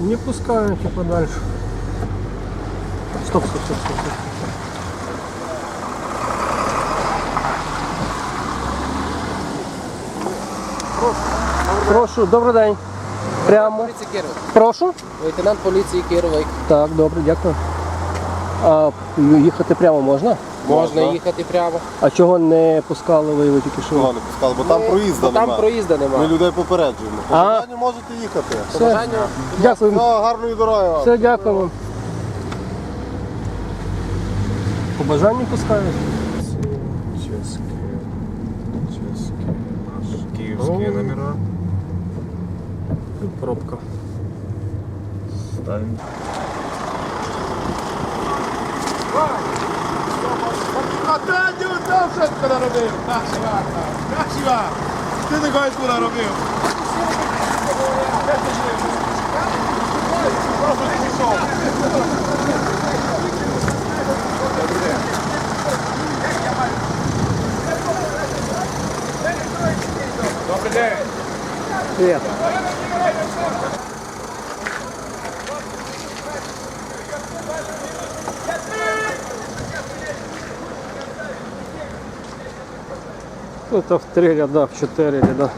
Не пускаю типа дальше. Стоп, стоп, стоп, стоп. стоп. Прошу, добрий день. Прямо. Поліції. Прошу. Лейтенант поліції Кировик. Так, добре, дякую. А їхати прямо можна? Можна їхати прямо. А чого не пускали ви його тільки що? Чого не пускали? Бо там проїзду Бо там немає. проїзду Ми людей попереджуємо. По А. бажанню можете їхати. По бажанню Дякую. Ну, гарної дороги вам. Все, дякую. По бажанню пускають. Киевские номера. Пробка. Ставим. Наталю, там щось наробив. Так, Шива, так, Шива. Ти не кажеш, куди робив. Просто ти пішов. Добрий день. Привет. Это в три ряда, в четыре ряда.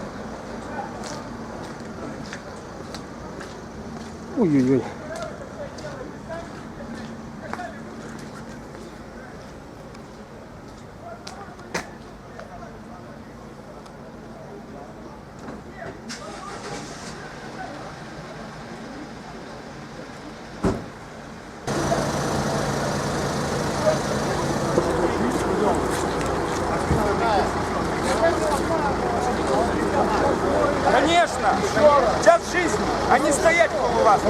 Ой-ой-ой. А не стоять коло вас.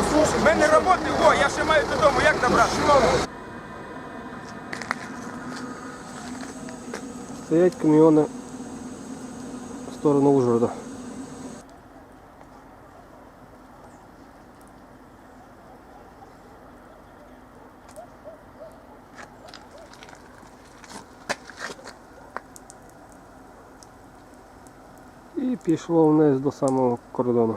У мене роботи, о, я ще маю додому, як добратися? Стоять каміони в сторону Ужгорода. І пішло вниз до самого кордону.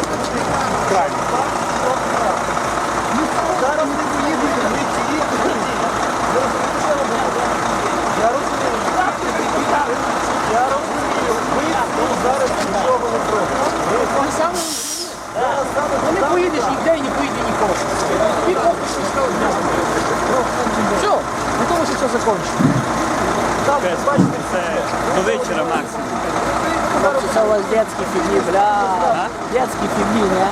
поза, позабутовують. Ну не поїдеш ніде і не поїде нікого. І що стало. Все, на тому що все. Бачите, це до вечора максимум. Хлопці, це у вас детські фігні, бля. Детські фігні, не?